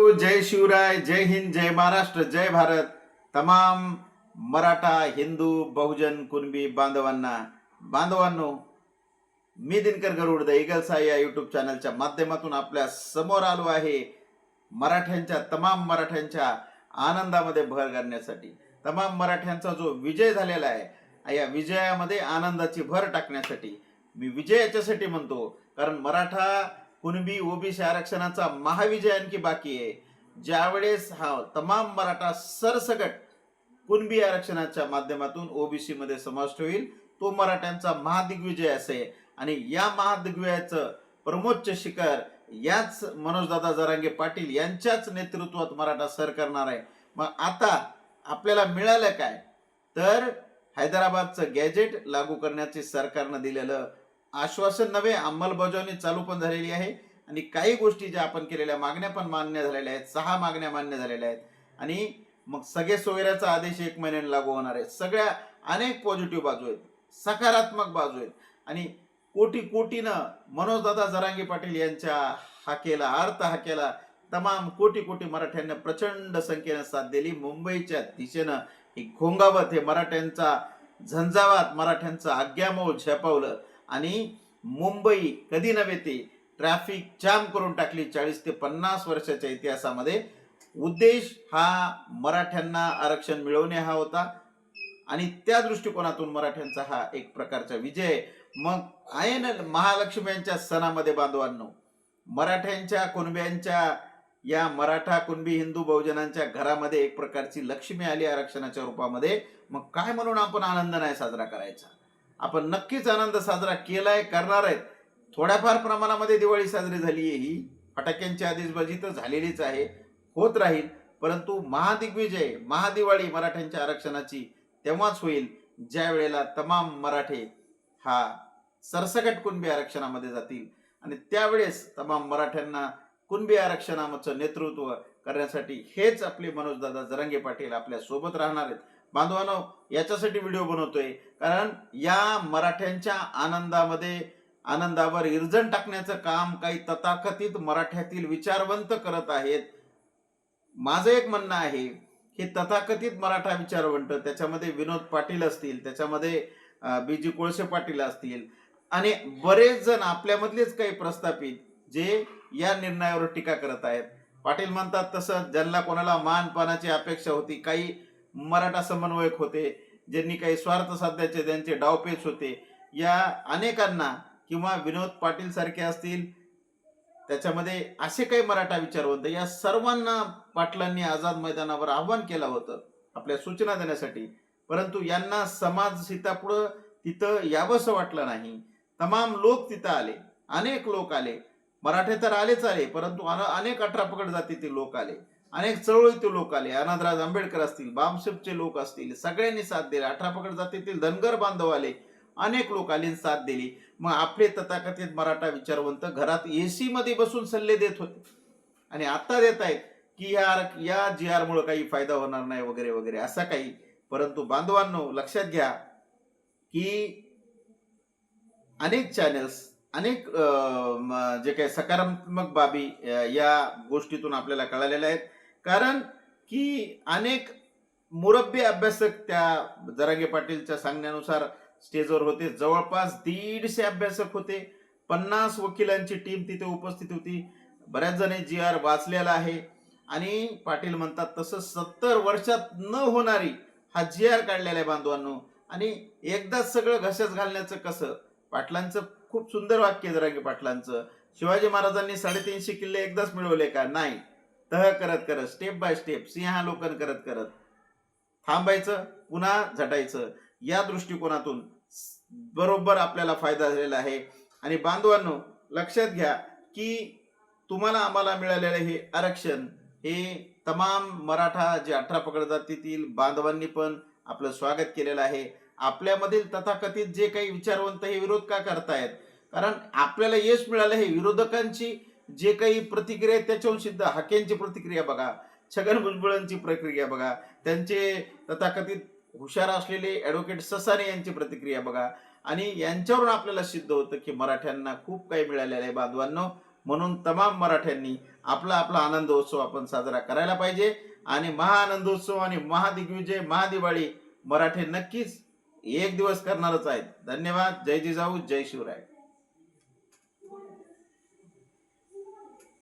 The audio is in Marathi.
जय शिवराय जय हिंद जय महाराष्ट्र जय भारत. तमाम मराठा हिंदू बहुजन कुणबी बांधवांना बांधवांनो मी दिनकर गरुड द इगलसा या यूट्यूब चॅनलच्या माध्यमातून आपल्यासमोर आलो आहे मराठ्यांच्या तमाम मराठ्यांच्या आनंदामध्ये भर घालण्यासाठी. तमाम मराठ्यांचा जो विजय झालेला आहे या विजयामध्ये आनंदाची भर टाकण्यासाठी मी विजय याच्यासाठी म्हणतो. कारण मराठा कुणबी ओबीसी आरक्षणाचा महाविजय आणखी बाकी आहे? ज्यावेळेस हा तमाम मराठा सरसकट कुणबी आरक्षणाच्या माध्यमातून ओबीसी मध्ये समाविष्ट होईल तो मराठ्यांचा महादिग्विजय असे. आणि या महादिग्विजयाचं प्रमोच्च शिखर याच मनोजदादा जरांगे पाटील यांच्याच नेतृत्वात मराठा सर करणार आहे. मग आता आपल्याला मिळालं काय? तर हैदराबादचं गॅजेट लागू करण्याचे सरकारनं दिलेलं आश्वासन नव्हे अंमलबजावणी चालू पण झालेली आहे. आणि काही गोष्टी ज्या आपण केलेल्या मागण्या पण मान्य झालेल्या आहेत. सहा मागण्या मान्य झालेल्या आहेत. आणि मग सगळे सोयऱ्याचा आदेश एक महिन्याने लागू होणार आहे. सगळ्या अनेक पॉझिटिव्ह बाजू आहेत. सकारात्मक बाजू आहेत. आणि कोटी कोटीनं मनोजदादा जरांगे पाटील यांच्या हाकेला अर्थ हाकेला तमाम कोटी कोटी मराठ्यांना प्रचंड संख्येनं साथ दिली. मुंबईच्या दिशेनं ही घोंगावत हे मराठ्यांचा झंझावात मराठ्यांचा आज्ञामोल झेपावलं आणि मुंबई कधी नव्हे ते ट्रॅफिक जाम करून टाकली चाळीस ते पन्नास वर्षाच्या इतिहासामध्ये. उद्देश हा मराठ्यांना आरक्षण मिळवणे हा होता. आणि त्या दृष्टिकोनातून मराठ्यांचा हा एक प्रकारचा विजय. मग आहे. ना महालक्ष्मी महालक्ष्म्यांच्या सणामध्ये बांधवांनो मराठ्यांच्या कुणब्यांच्या या मराठा कुणबी हिंदू बहुजनांच्या घरामध्ये एक प्रकारची लक्ष्मी आली आरक्षणाच्या रूपामध्ये. मग काय म्हणून आपण आनंद नाही साजरा करायचा? आपण नक्कीच आनंद साजरा केलाय करणार आहेत. थोड्याफार प्रमाणामध्ये दिवाळी साजरी झाली आहे ही. फटाक्यांची आदेशबाजी तर झालेलीच आहे होत राहील. परंतु महादिग्विजय महादिवाळी मराठ्यांच्या आरक्षणाची तेव्हाच होईल ज्या वेळेला तमाम मराठे हा सरसकट कुणबी आरक्षणामध्ये जातील. आणि त्यावेळेस तमाम मराठ्यांना कुणबी आरक्षणाचं नेतृत्व करण्यासाठी हेच आपले मनोजदादा जरंगे पाटील आपल्यासोबत राहणार आहेत. बांधवांनो याच्यासाठी व्हिडिओ बनवतोय. कारण या मराठ्यांच्या आनंदामध्ये आनंदावर इर्जन टाकण्याचं काम काही तथाकथित मराठ्यातील विचारवंत करत आहेत. माझं एक म्हणणं आहे हे तथाकथित मराठा विचारवंत त्याच्यामध्ये विनोद पाटील असतील त्याच्यामध्ये बीजी कोळसे पाटील असतील. आणि बरेच जण आपल्यामधलेच काही प्रस्थापित जे या निर्णयावर टीका करत आहेत. पाटील म्हणतात तसं ज्यांना कोणाला मानपानाची अपेक्षा होती काही मराठा समन्वयक होते ज्यांनी काही स्वार्थ साध्याचे त्यांचे डावपेच होते या अनेकांना किंवा विनोद पाटील सारखे असतील त्याच्यामध्ये असे काही मराठा विचारवंत या सर्वांना पाटलांनी आझाद मैदानावर आव्हान केलं होतं आपल्या सूचना देण्यासाठी. परंतु यांना समाज सीतापुढं तिथं यावंसं वाटलं नाही. तमाम लोक तिथं आले अनेक लोक आले. मराठे तर आलेच आले परंतु अनेक अठरा पकड जातीतील लोक आले. अनेक चळवळीतील लोक आले. अनाथराज आंबेडकर असतील बामशेपचे लोक असतील सगळ्यांनी साथ दिली. अठरा पकड जातीतील धनगर बांधव आले. अनेक लोक साथ दिली. मग आपले तथाकथित मराठा विचारवंत घरात एसी मध्ये बसून सल्ले देत होते. आणि आता देत आहेत की या या जी आरमुळे काही फायदा होणार नाही वगैरे वगैरे असा काही. परंतु बांधवांनो लक्षात घ्या की अनेक चॅनल्स अनेक जे काही सकारात्मक बाबी या गोष्टीतून आपल्याला कळालेल्या आहेत. कारण की अनेक मुरब्बी अभ्यासक त्या जरागे पाटीलच्या सांगण्यानुसार स्टेजवर होते. जवळपास दीडशे अभ्यासक होते. पन्नास वकिलांची टीम तिथे उपस्थित होती. बऱ्याच जणी जी आर वाचलेला आहे. आणि पाटील म्हणतात तसं सत्तर वर्षात न होणारी हा जी आर काढलेला आहे बांधवांनो. आणि एकदाच सगळं घशात घालण्याचं कसं? पाटलांचं खूप सुंदर वाक्य जरागे पाटलांचं. शिवाजी महाराजांनी साडेतीनशे किल्ले एकदाच मिळवले का? नाही. तह करत करत स्टेप बाय स्टेप सिंहालोकन करत करत थांबायचं पुन्हा झटायचं. या दृष्टिकोनातून बरोबर आपल्याला फायदा झालेला आहे. आणि बांधवांनो लक्षात घ्या की तुम्हाला आम्हाला मिळालेलं हे आरक्षण हे तमाम मराठा जे अठरा पकड जातीतील बांधवांनी पण आपलं स्वागत केलेलं आहे. आपल्यामधील तथाकथित जे काही विचारवंत हे विरोध का करतायत? कारण आपल्याला यश मिळालं हे विरोधकांची जे काही प्रतिक्रिया त्याच्याहून सिद्ध. हाकेंची प्रतिक्रिया बघा छगन भुजबळांची प्रक्रिया बघा त्यांचे तथाकथित हुशार असलेले ॲडव्होकेट ससाने यांची प्रतिक्रिया बघा. आणि यांच्यावरून आपल्याला सिद्ध होतं की मराठ्यांना खूप काही मिळालेलं आहे बांधवांनो. म्हणून तमाम मराठ्यांनी आपला आपला आनंदोत्सव आपण साजरा करायला पाहिजे. आणि महाआनंदोत्सव आणि महादिग्विजय महादिवाळी मराठे नक्कीच एक दिवस करणारच आहेत. धन्यवाद. जय जिजाऊ जय शिवराय.